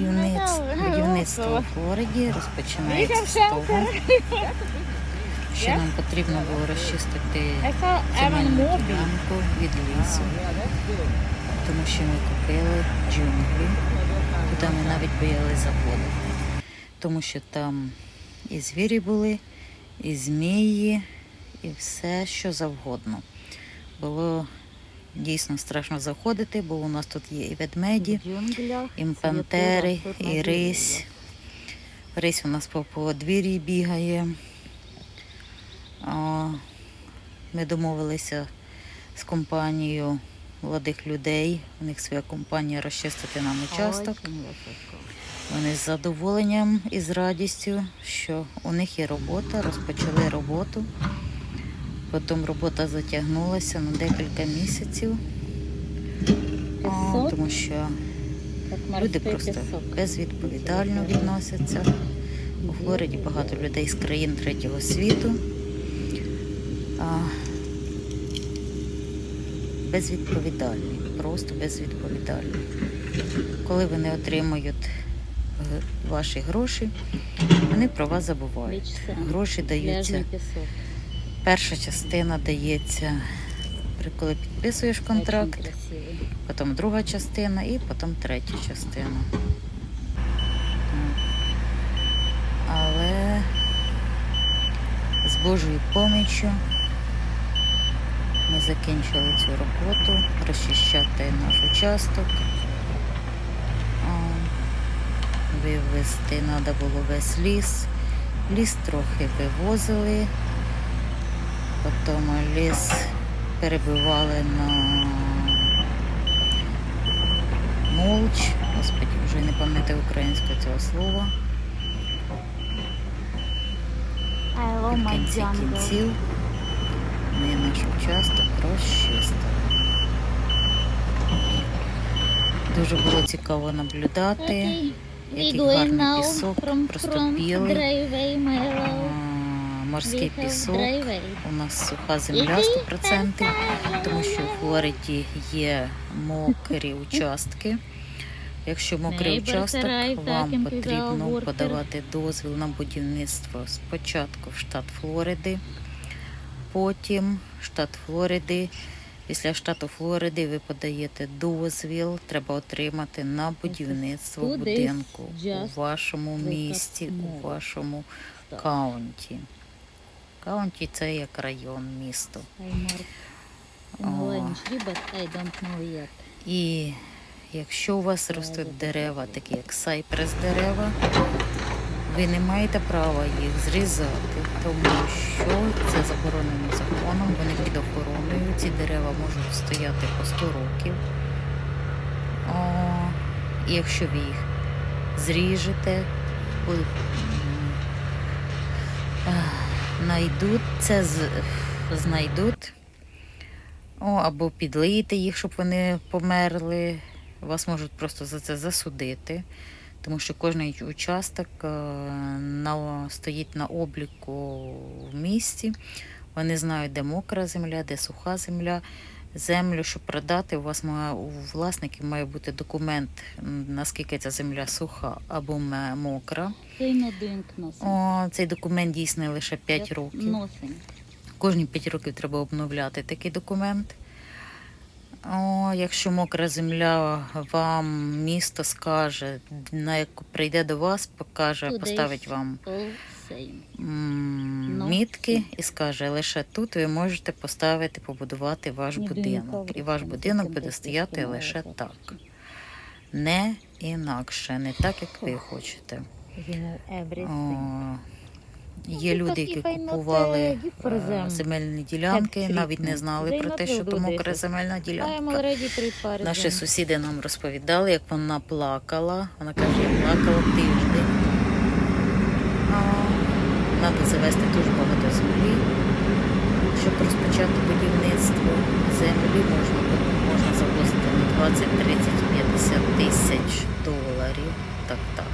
Будівництво, будівництво у Флориді розпочинається з того, що нам потрібно було розчистити земельну ділянку від лісу, тому що ми купили джунглі, куди ми навіть боялися заходити. Тому що там і звірі були, і змії, і все, що завгодно. Було дійсно страшно заходити, бо у нас тут є і ведмеді, і пантери, і рись. Рись у нас по подвір'ї бігає. Ми домовилися з компанією молодих людей. У них своя компанія розчистити нам участок. Вони з задоволенням і з радістю, що у них є робота, розпочали роботу. Потім робота затягнулася на декілька місяців, а, тому що люди просто безвідповідально відносяться. У Флориді багато людей з країн третього світу. А, безвідповідальні, просто безвідповідальні. Коли вони отримують е, ваші гроші, вони про вас забувають. Гроші даються. Перша частина дається, коли підписуєш контракт, потім друга частина і потім третя частина. Але з Божою поміччю ми закінчили цю роботу, розчищати наш участок. Вивезти треба було весь ліс. Ліс трохи вивозили, потім ліс перебивали на молч. Господи, вже не пам'ятаю українського цього слова. В кінці кінців ми наш участок розчистили. Дуже було цікаво наблюдати, який гарний пісок, просто білий. Морський пісок. У нас суха земля 100%, тому що у Флориді є мокрі участки. Якщо мокрий участок, вам потрібно подавати дозвіл на будівництво спочатку в штат Флориди, потім штат Флориди. Після штату Флориди ви подаєте дозвіл, треба отримати на будівництво будинку у вашому місті, у вашому каунті. Каунті це як район, місто. І якщо у вас ростуть дерева, такі як сайпрес дерева, ви не маєте права їх зрізати, тому що це заборонено законом, вони під охороною. Ці дерева можуть стояти по 100 років. І якщо ви їх зріжете, знайдуть це, знайдуть. О, або підлити їх, щоб вони померли. Вас можуть просто за це засудити, тому що кожен участок е, на, стоїть на обліку в місті. Вони знають, де мокра земля, де суха земля. Землю, щоб продати, у вас має, у власників має бути документ, наскільки ця земля суха або мокра. Not. О, цей документ дійсний лише 5 років. Кожні 5 років треба обновляти такий документ. О, якщо мокра земля, вам місто скаже, на яку прийде до вас, покаже, поставить вам Ну, мітки і скаже, лише тут ви можете поставити, побудувати ваш будинок. І ваш будинок буде стояти лише так. Не інакше, не так, як ви хочете. О, Є люди, які купували е, земельні ділянки, навіть не знали про те, що то мокра земельна ділянка. Наші сусіди нам розповідали, як вона плакала. Вона каже, я плакала тиждень. Треба завести дуже багато землі, щоб розпочати будівництво. Землі можна, можна завозити на 20, 30, 50 тисяч доларів. Так, так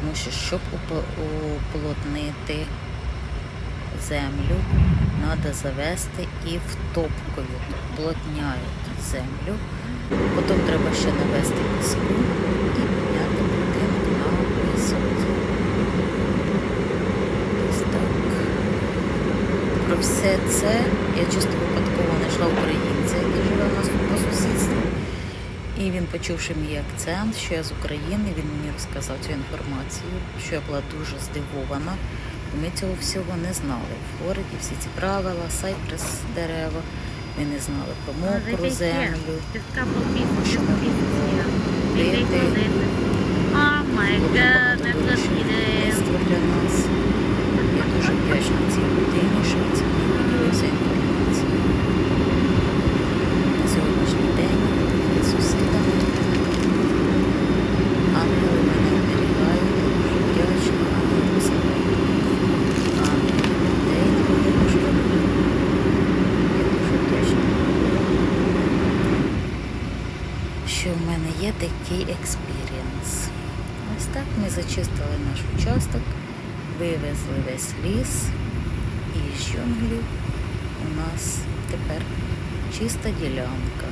тому що щоб уплотнити землю, треба завести і втопкою, уплотняють землю. Потім треба ще навести піску і міняти будинок на висоті. Ось так. Про все це я чувствую. І він, почувши мій акцент, що я з України, він мені розказав цю інформацію, що я була дуже здивована. Ми цього всього не знали. В Флориді всі ці правила, сайпрес дерева. Ми не знали про мокру землю. що ми робити. Для нас. Я дуже вдячна цій людині, що він зі мною поділився інформацією. На сьогоднішній день я сусідами. Ангели мене оберігають, я дуже вдячна, ангели посилають. Ангели людей на моєму шляху. Я дуже вдячна. Що в мене є експірієнс. Ось так ми зачистили наш участок, вивезли весь ліс і з джунглів у нас тепер чиста ділянка.